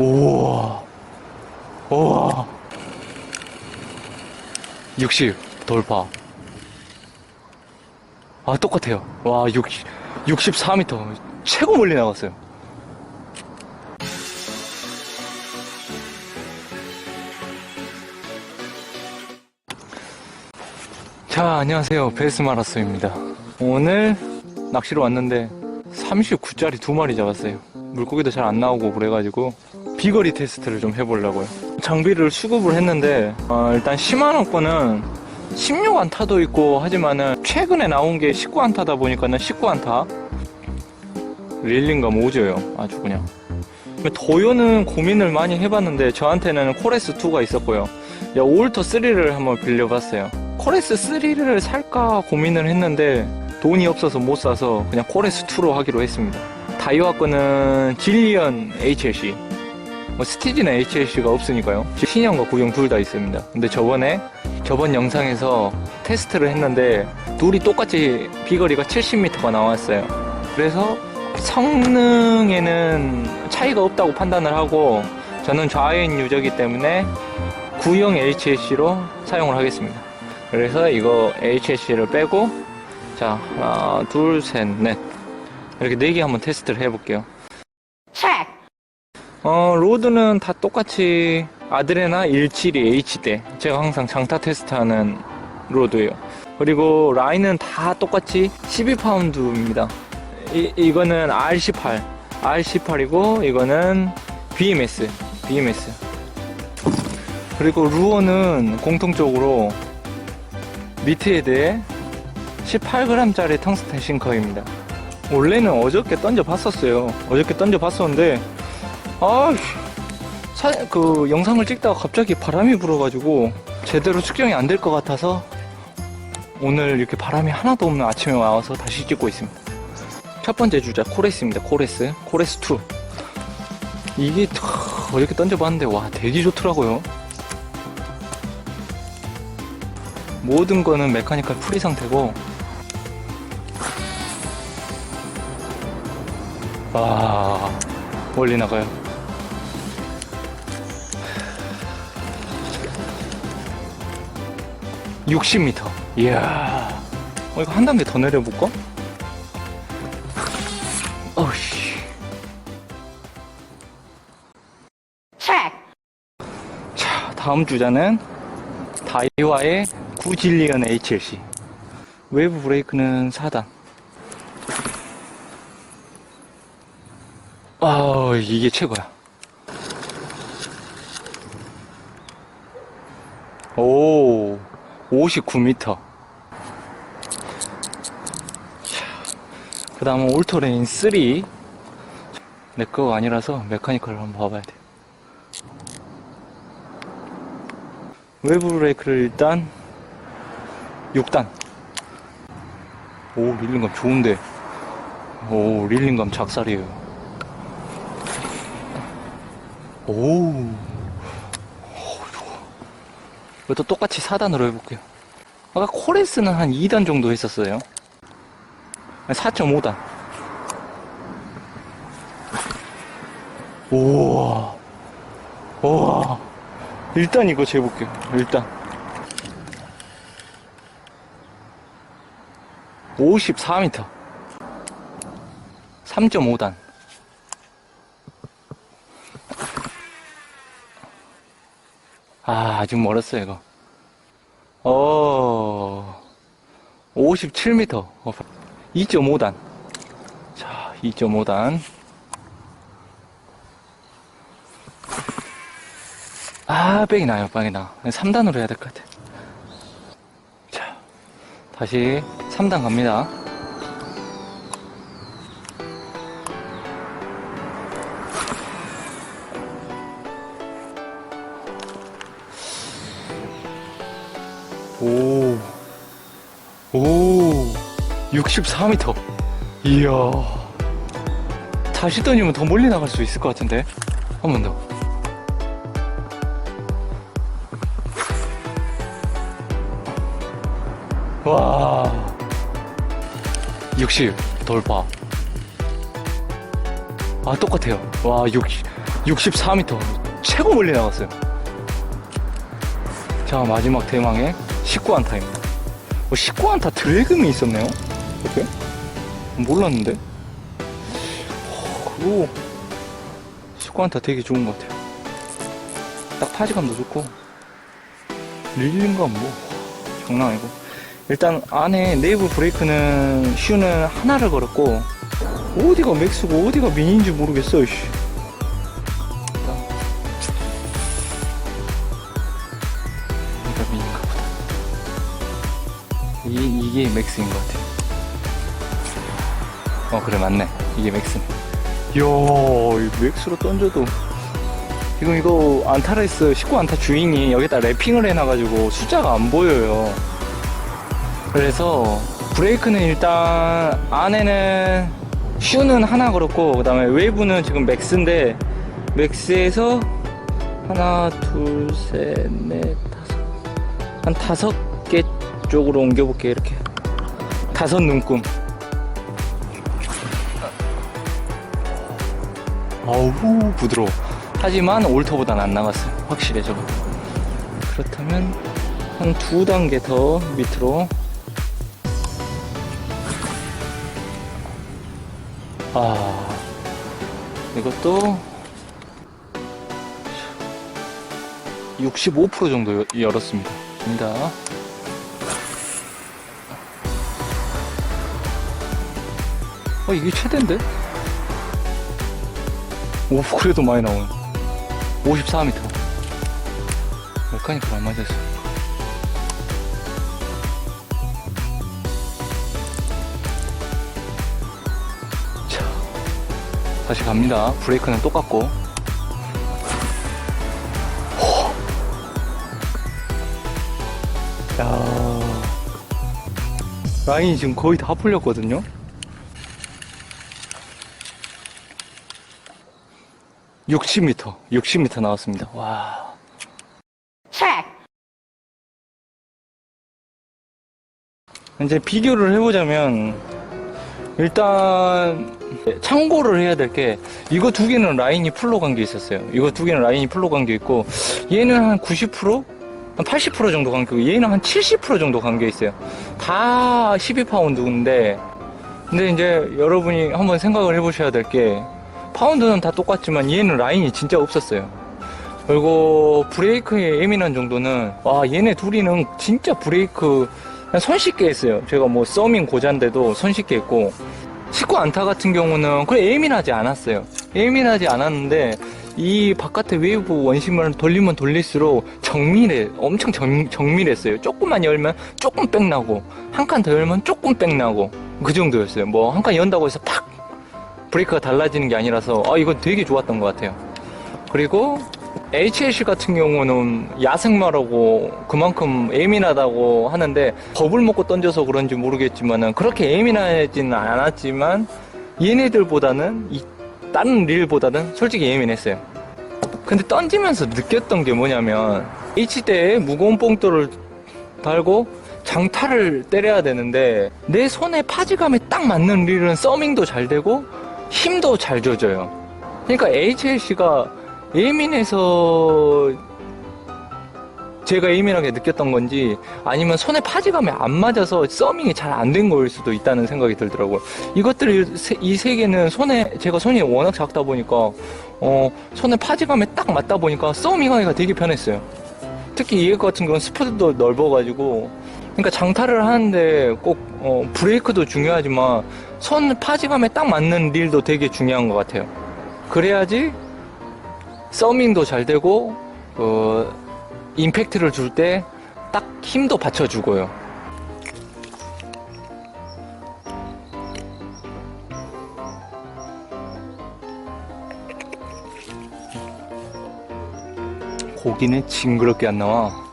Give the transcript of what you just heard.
우와. 우와. 60 돌파. 아, 똑같아요. 와, 60, 64m. 최고 멀리 나갔어요. 자, 안녕하세요. 베스 마라소입니다. 오늘 낚시로 왔는데 39짜리 두 마리 잡았어요. 물고기도 잘 안 나오고 그래가지고 비거리 테스트를 좀 해보려고요. 장비를 수급을 했는데 어, 일단 10만원 거는 16안타도 있고 하지만은 최근에 나온 게 19안타다 보니까는 19안타 릴링감 오져요. 아주 그냥. 도요는 고민을 많이 해봤는데 저한테는 코레스 2가 있었고요. 야, 올터 3를 한번 빌려봤어요. 코레스 3를 살까 고민을 했는데 돈이 없어서 못 사서 그냥 코레스 2로 하기로 했습니다. 다이와 거는 질리언 HLC. 뭐 스티지는 HLC가 없으니까요. 신형과 구형 둘 다 있습니다. 근데 저번에 저번 영상에서 테스트를 했는데 둘이 똑같이 비거리가 70m가 나왔어요. 그래서 성능에는 차이가 없다고 판단을 하고 저는 좌회인 유저이기 때문에 구형 HLC로 사용을 하겠습니다. 그래서 이거 HLC를 빼고 자 하나 둘 셋 넷 이렇게 네 개 한번 테스트를 해볼게요. 어 로드는 다 똑같이 아드레나 172 H대 제가 항상 장타 테스트하는 로드예요. 그리고 라인은 다 똑같이 12파운드입니다. 이, 이거는 R18 R18이고 이거는 BMS BMS 그리고 루어는 공통적으로 미트헤드에 18g짜리 텅스텐 싱커입니다. 원래는 어저께 던져 봤었어요. 어저께 던져 봤었는데, 아, 사, 그 영상을 찍다가 갑자기 바람이 불어가지고 제대로 측정이 안 될 것 같아서 오늘 이렇게 바람이 하나도 없는 아침에 와서 다시 찍고 있습니다. 첫 번째 주자 코레스입니다. 코레스, 코레스 2. 이게 탁, 어저께 던져봤는데 와 되게 좋더라고요. 모든 거는 메카니컬 프리 상태고 와 멀리 나가요 (60m) 이야. 어, 이거 한 단계 더 내려볼까? 어우씨. 자 다음 주자는 다이와의 구질리언 HLC 웨브 브레이크는 4단. 아 이게 최고야. 오 59m 그 다음은 올토레인 3 내 거가 아니라서 메카니컬을 한번 봐봐야 돼 웨브 브레이크를 일단 6단. 오 릴링감 좋은데. 오 릴링감 작살이에요. 오, 이것도 똑같이 4단으로 해볼게요. 아까 코레스는 한 2단 정도 했었어요. 4.5단. 우와. 우와. 일단 이거 재볼게요. 일단. 54m 3.5단 아 아직 멀었어요 이거. 어 57m 어, 2.5단. 자 2.5단. 아 뺑이 나요 뺑이 나. 3단으로 해야 될 것 같아. 자 다시 3단 갑니다 오, 오, 64m. 이야. 다시 던지면 더 멀리 나갈 수 있을 것 같은데. 한 번 더. 와. 60 돌파. 아, 똑같아요. 와, 60, 64m. 최고 멀리 나갔어요. 자, 마지막 대망의 19안타입니다. 어, 19안타 드래금이 있었네요? 이렇게? 몰랐는데? 어, 그거, 19안타 되게 좋은 것 같아요. 딱 파지감도 좋고, 릴링감 뭐, 장난 아니고. 일단 안에 네이브 브레이크는 슈는 하나를 걸었고, 어디가 맥스고 어디가 미니인지 모르겠어, 씨. 이게, 맥스인 것 같아. 어, 그래, 맞네. 이게 맥스네. 이야, 이 맥스로 던져도. 지금 이거 안타레스 19안타 주인이 여기다 랩핑을 해놔가지고 숫자가 안 보여요. 그래서 브레이크는 일단 안에는 슈는 하나 그렇고 그 다음에 외부는 지금 맥스인데 맥스에서 하나 둘 셋 넷 다섯 한 다섯 개 쪽으로 옮겨볼게 이렇게. 다섯 눈금. 어우 부드러워. 하지만 올터보단 안 나갔어요 확실해 저거. 그렇다면 한 두 단계 더 밑으로. 아 이것도 65% 정도 여- 열었습니다. 입니다. 어 이게 최대인데? 오 그래도 많이 나오네. 54m. 메카니컬 안 맞았어. 자, 다시 갑니다. 브레이크는 똑같고. 야 라인이 지금 거의 다 풀렸거든요. (60m) (60m) 나왔습니다 와 이제 비교를 해보자면 일단 참고를 해야 될 게 이거 두 개는 라인이 풀로 간 게 있었어요. 이거 두 개는 라인이 풀로 간 게 있고 얘는 한 90%? 한 80% 정도 간게 얘는 한 70% 정도 간게 있어요. 다 12파운드인데 근데 이제 여러분이 한번 생각을 해보셔야 될게 파운드는 다 똑같지만 얘는 라인이 진짜 없었어요. 그리고 브레이크의 예민한 정도는 와 얘네 둘이는 진짜 브레이크 손쉽게 했어요. 제가 뭐 서밍 고자인데도 손쉽게 했고 19 안타 같은 경우는 그래 예민하지 않았어요. 예민하지 않았는데 이 바깥에 웨이브 원심을 돌리면 돌릴수록 정밀해 엄청 정, 정밀했어요. 조금만 열면 조금 빽 나고 한 칸 더 열면 조금 빽 나고 그 정도였어요. 뭐 한 칸 연다고 해서 팍 브레이크가 달라지는 게 아니라서 아 이건 되게 좋았던 것 같아요. 그리고 HLC 같은 경우는 야생마라고 그만큼 예민하다고 하는데 겁을 먹고 던져서 그런지 모르겠지만은 그렇게 예민하지는 않았지만 얘네들보다는 이 다른 릴보다는 솔직히 예민했어요. 근데 던지면서 느꼈던 게 뭐냐면 H대에 무거운 뽕돌을 달고 장타를 때려야 되는데 내 손에 파지감에 딱 맞는 릴은 서밍도 잘 되고 힘도 잘 줘줘요. 그러니까 HLC가 예민해서 제가 예민하게 느꼈던 건지 아니면 손에 파지감이 안 맞아서 서밍이 잘 안 된 거일 수도 있다는 생각이 들더라고요. 이것들 이세 개는 손에 제가 손이 워낙 작다 보니까 어 손에 파지감에 딱 맞다 보니까 서밍하기가 되게 편했어요. 특히 이 같은 경우는 스포드도 넓어가지고 그러니까 장타를 하는데 꼭 어, 브레이크도 중요하지만 손 파지감에 딱 맞는 릴도 되게 중요한 것 같아요. 그래야지 서밍도 잘 되고 어, 임팩트를 줄 때 딱 힘도 받쳐주고요. 고기는 징그럽게 안 나와.